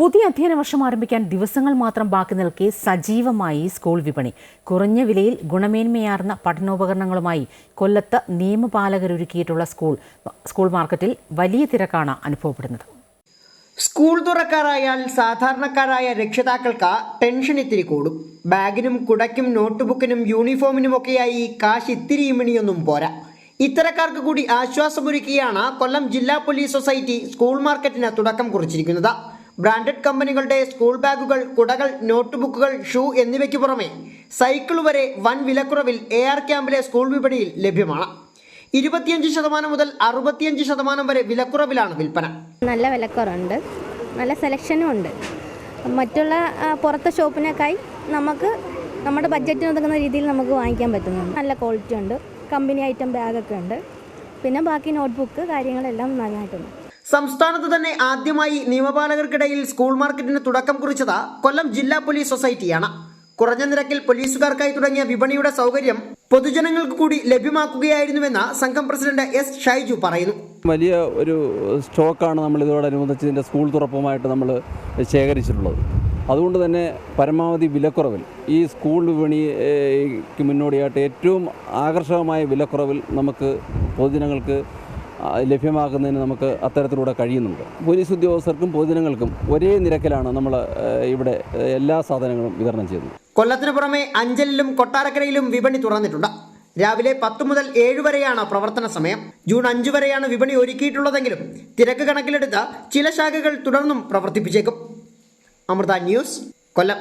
പുതിയ അധ്യയന വർഷം ആരംഭിക്കാൻ ദിവസങ്ങൾ മാത്രം ബാക്കി നിൽക്കെ സജീവമായി സ്കൂൾ വിപണി. കുറഞ്ഞ വിലയിൽ ഗുണമേന്മയാർന്ന പഠനോപകരണങ്ങളുമായി കൊല്ലത്ത് നിയമപാലകരൊരുക്കിയിട്ടുള്ള സ്കൂൾ സ്കൂൾ മാർക്കറ്റിൽ വലിയ തിരക്കാണ് അനുഭവപ്പെടുന്നത്. സ്കൂൾ തുറക്കാറായാൽ സാധാരണക്കാരായ രക്ഷിതാക്കൾക്ക് ടെൻഷൻ ഇത്തിരി കൂടും. ബാഗിനും കുടയ്ക്കും നോട്ട്ബുക്കിനും യൂണിഫോമിനുമൊക്കെയായി കാശ് ഇത്തിരി ഇമിണിയൊന്നും പോരാ. ഇത്തരക്കാർക്ക് കൂടി ആശ്വാസമൊരുക്കിയാണ് കൊല്ലം ജില്ലാ പോലീസ് സൊസൈറ്റി സ്കൂൾ മാർക്കറ്റിന് തുടക്കം കുറിച്ചിരിക്കുന്നത്. ബ്രാൻഡഡ് കമ്പനികളുടെ സ്കൂൾ ബാഗുകൾ കുടകൾ നോട്ട്ബുക്കുകൾ ഷൂ എന്നിവയ്ക്ക് പുറമെ സൈക്കിൾ വരെ വൻ വിലക്കുറവിൽ എ ആർ ക്യാമ്പിലെ സ്കൂൾ വിപണിയിൽ ലഭ്യമാണ്. ഇരുപത്തിയഞ്ച് ശതമാനം മുതൽ അറുപത്തിയഞ്ച് ശതമാനം വരെ വിലക്കുറവിലാണ് വിൽപ്പന. നല്ല വിലക്കുറവുണ്ട്. നല്ല സെലക്ഷനും ഉണ്ട്. മറ്റുള്ള പുറത്തെ ഷോപ്പിനേക്കായി നമുക്ക് നമ്മുടെ ബഡ്ജറ്റിന് രീതിയിൽ നമുക്ക് വാങ്ങിക്കാൻ പറ്റുന്നുണ്ട്. നല്ല ക്വാളിറ്റി ഉണ്ട്. കമ്പനി ഐറ്റം ബാഗൊക്കെ ഉണ്ട്. പിന്നെ ബാക്കി നോട്ട്ബുക്ക് കാര്യങ്ങളെല്ലാം നന്നായിട്ടുണ്ട്. സംസ്ഥാനത്ത് തന്നെ ആദ്യമായി നിയമപാലകർക്കിടയിൽ സ്കൂൾ മാർക്കറ്റിന് തുടക്കം കുറിച്ചത് കൊല്ലം ജില്ലാ പോലീസ് സൊസൈറ്റിയാണ്. കുറഞ്ഞ നിരക്കിൽ പോലീസുകാർക്കായി തുടങ്ങിയ വിപണിയുടെ സൗകര്യം പൊതുജനങ്ങൾക്ക് കൂടി ലഭ്യമാക്കുകയായിരുന്നുവെന്ന് സംഘം പ്രസിഡന്റ് എസ് ഷൈജു പറയുന്നു. വലിയ ഒരു സ്റ്റോക്കാണ് നമ്മൾ ഇതോടനുബന്ധിച്ച് ഇതിന്റെ സ്കൂൾ തുറപ്പുമായിട്ട് നമ്മൾ ശേഖരിച്ചിട്ടുള്ളത്. അതുകൊണ്ട് തന്നെ പരമാവധി വിലക്കുറവിൽ ഈ സ്കൂൾ വിപണിക്ക് മുന്നോടിയായിട്ട് ഏറ്റവും ആകർഷകമായ വിലക്കുറവിൽ നമുക്ക് പൊതുജനങ്ങൾക്ക് ലഭ്യമാക്കുന്നതിന് നമുക്ക് അത്തരത്തിലൂടെ കഴിയുന്നുണ്ട്. പോലീസ് ഉദ്യോഗസ്ഥർക്കും പൊതുജനങ്ങൾക്കും ഒരേ നിരക്കിലാണ് നമ്മൾ ഇവിടെ എല്ലാ സാധനങ്ങളും വിതരണം ചെയ്യുന്നത്. കൊല്ലത്തിന് പുറമെ അഞ്ചലിലും കൊട്ടാരക്കരയിലും വിപണി തുറന്നിട്ടുണ്ട്. രാവിലെ പത്ത് മുതൽ ഏഴ് വരെയാണ് പ്രവർത്തന സമയം. ജൂൺ അഞ്ച് വരെയാണ് വിപണി ഒരുക്കിയിട്ടുള്ളതെങ്കിലും തിരക്ക് കണക്കിലെടുത്ത് ചില ശാഖകൾ തുടർന്നും പ്രവർത്തിപ്പിച്ചേക്കും. അമൃത ന്യൂസ് കൊല്ലം.